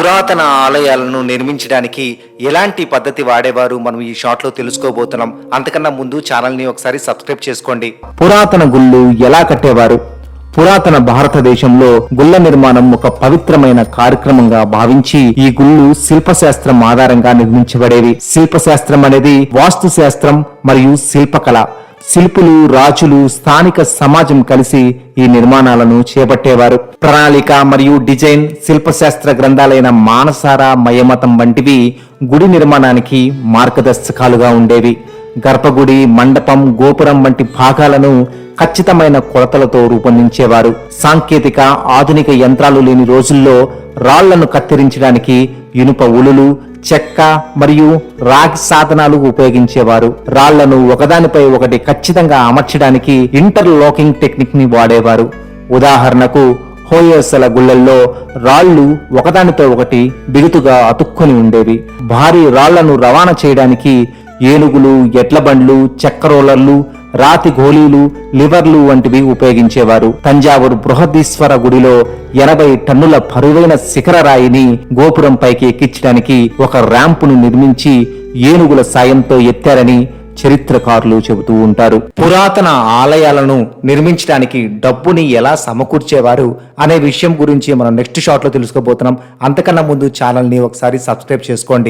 పురాతన ఆలయాలను నిర్మించడానికి ఎలాంటి పద్ధతి వాడేవారు మనం ఈ షార్ట్లో తెలుసుకోబోతున్నాం. అంతకన్నా ముందు ఛానల్ని ఒకసారి సబ్స్క్రైబ్ చేసుకోండి. పురాతన గుళ్ళు ఎలా కట్టేవారు? పురాతన భారతదేశంలో గుళ్ళ నిర్మాణం ఒక పవిత్రమైన కార్యక్రమంగా భావించి ఈ గుళ్ళు శిల్పశాస్త్రం ఆధారంగా నిర్మించబడేవి. శిల్పశాస్త్రం అనేది వాస్తు శాస్త్రం మరియు శిల్పకళ. శిల్పులు రాజులు స్థానిక సమాజం కలిసి ఈ నిర్మాణాలను చేపట్టేవారు. ప్రణాళిక మరియు డిజైన్ శిల్పశాస్త్ర గ్రంథాలైన మానసార మయమతం వంటివి గుడి నిర్మాణానికి మార్గదర్శకాలుగా ఉండేవి. గర్భగుడి మండపం గోపురం వంటి భాగాలను ఖచ్చితమైన కొలతలతో రూపొందించేవారు. సాంకేతిక ఆధునిక యంత్రాలు లేని రోజుల్లో రాళ్ళను కత్తిరించడానికి ఇనుప ఉలులు చెక్క మరియు రాగి సాధనాలు ఉపయోగించేవారు. రాళ్ళను ఒకదానిపై ఒకటి ఖచ్చితంగా అమర్చడానికి ఇంటర్ లాకింగ్ టెక్నిక్ని వాడేవారు. ఉదాహరణకు హోయసల గుళ్ళల్లో రాళ్ళు ఒకదానిపై ఒకటి బిగుతుగా అతుక్కొని ఉండేవి. భారీ రాళ్ళను రవాణా చేయడానికి ఏనుగులు ఎడ్ల బండ్లు చెక్క రోలర్లు రాతి గోళీలు లివర్లు వంటివి ఉపయోగించేవారు. తంజావూరు బృహదీశ్వర గుడిలో ఎనభై టన్నుల బరువైన శిఖర రాయిని గోపురం పైకి ఎక్కించడానికి ఒక ర్యాంపును నిర్మించి ఏనుగుల సాయంతో ఎత్తారని చరిత్రకారులు చెబుతూ ఉంటారు. పురాతన ఆలయాలను నిర్మించడానికి డబ్బుని ఎలా సమకూర్చేవారు అనే విషయం గురించి మనం నెక్స్ట్ షాట్లో లో తెలుసుకోబోతున్నాం. అంతకన్నా ముందు ఛానల్ని ఒకసారి సబ్స్క్రైబ్ చేసుకోండి.